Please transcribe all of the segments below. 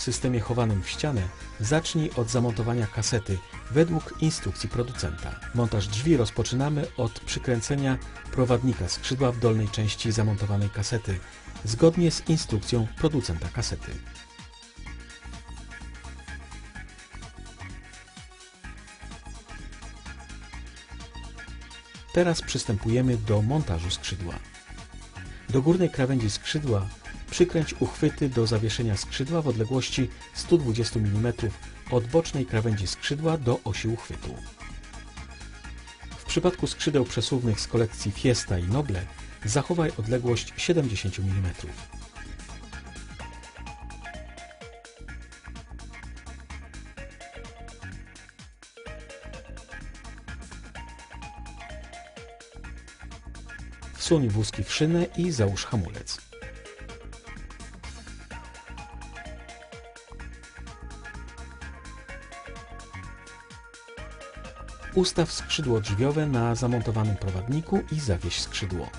W systemie chowanym w ścianę zacznij od zamontowania kasety według instrukcji producenta. Montaż drzwi rozpoczynamy od przykręcenia prowadnika skrzydła w dolnej części zamontowanej kasety zgodnie z instrukcją producenta kasety. Teraz przystępujemy do montażu skrzydła. Do górnej krawędzi skrzydła przykręć uchwyty do zawieszenia skrzydła w odległości 120 mm od bocznej krawędzi skrzydła do osi uchwytu. W przypadku skrzydeł przesuwnych z kolekcji Fiesta i Noble zachowaj odległość 70 mm. Wsuń wózki w szynę i załóż hamulec. Ustaw skrzydło drzwiowe na zamontowanym prowadniku i zawieś skrzydło.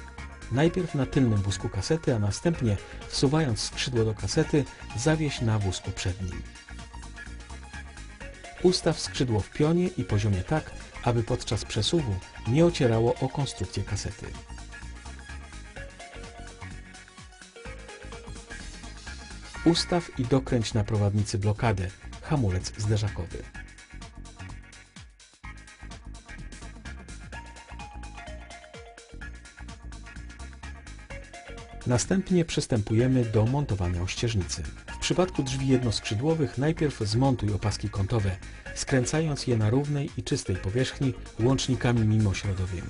Najpierw na tylnym wózku kasety, a następnie wsuwając skrzydło do kasety, zawieś na wózku przednim. Ustaw skrzydło w pionie i poziomie tak, aby podczas przesuwu nie ocierało o konstrukcję kasety. Ustaw i dokręć na prowadnicy blokadę, hamulec zderzakowy. Następnie przystępujemy do montowania ościeżnicy. W przypadku drzwi jednoskrzydłowych najpierw zmontuj opaski kątowe, skręcając je na równej i czystej powierzchni łącznikami mimośrodowymi.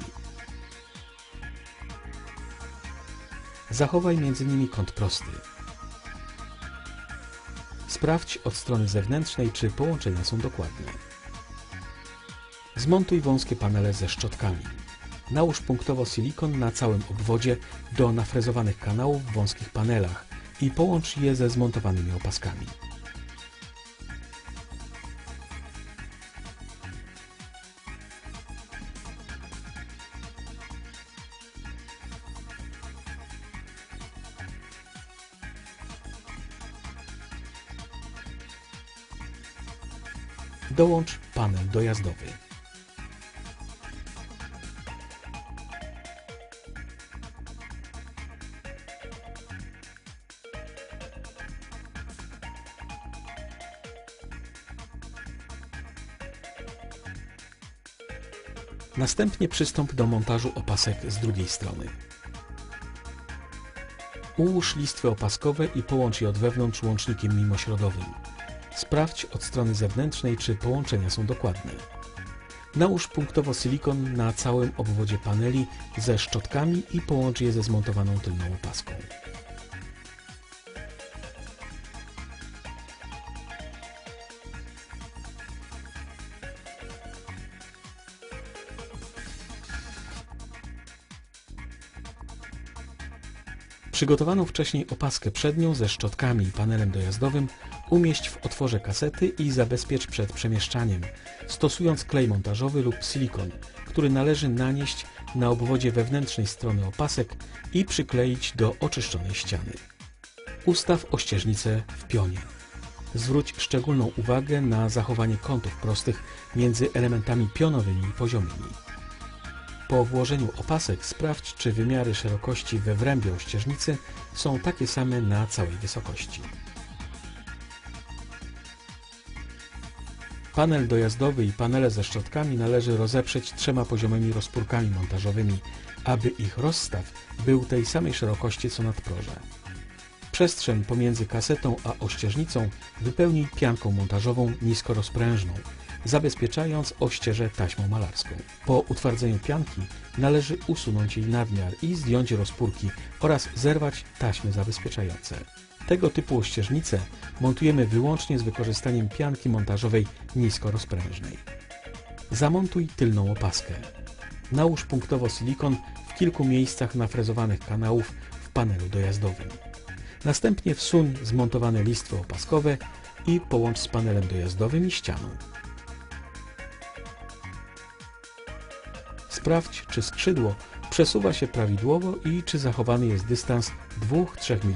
Zachowaj między nimi kąt prosty. Sprawdź od strony zewnętrznej, czy połączenia są dokładne. Zmontuj wąskie panele ze szczotkami. Nałóż punktowo silikon na całym obwodzie do nafrezowanych kanałów w wąskich panelach i połącz je ze zmontowanymi opaskami. Dołącz panel dojazdowy. Następnie przystąp do montażu opasek z drugiej strony. Ułóż listwy opaskowe i połącz je od wewnątrz łącznikiem mimośrodowym. Sprawdź od strony zewnętrznej, czy połączenia są dokładne. Nałóż punktowo silikon na całym obwodzie paneli ze szczotkami i połącz je ze zmontowaną tylną opaską. Przygotowaną wcześniej opaskę przednią ze szczotkami i panelem dojazdowym umieść w otworze kasety i zabezpiecz przed przemieszczaniem, stosując klej montażowy lub silikon, który należy nanieść na obwodzie wewnętrznej strony opasek i przykleić do oczyszczonej ściany. Ustaw ościeżnicę w pionie. Zwróć szczególną uwagę na zachowanie kątów prostych między elementami pionowymi i poziomymi. Po włożeniu opasek sprawdź, czy wymiary szerokości we wrębie ościeżnicy są takie same na całej wysokości. Panel dojazdowy i panele ze szczotkami należy rozeprzeć trzema poziomymi rozpórkami montażowymi, aby ich rozstaw był tej samej szerokości co nadproże. Przestrzeń pomiędzy kasetą a ościeżnicą wypełnij pianką montażową niskorozprężną, zabezpieczając ościeżę taśmą malarską. Po utwardzeniu pianki należy usunąć jej nadmiar i zdjąć rozpórki oraz zerwać taśmy zabezpieczające. Tego typu ościeżnice montujemy wyłącznie z wykorzystaniem pianki montażowej niskorozprężnej. Zamontuj tylną opaskę. Nałóż punktowo silikon w kilku miejscach nafrezowanych kanałów w panelu dojazdowym. Następnie wsuń zmontowane listwy opaskowe i połącz z panelem dojazdowym i ścianą. Sprawdź, czy skrzydło przesuwa się prawidłowo i czy zachowany jest dystans 2-3 mm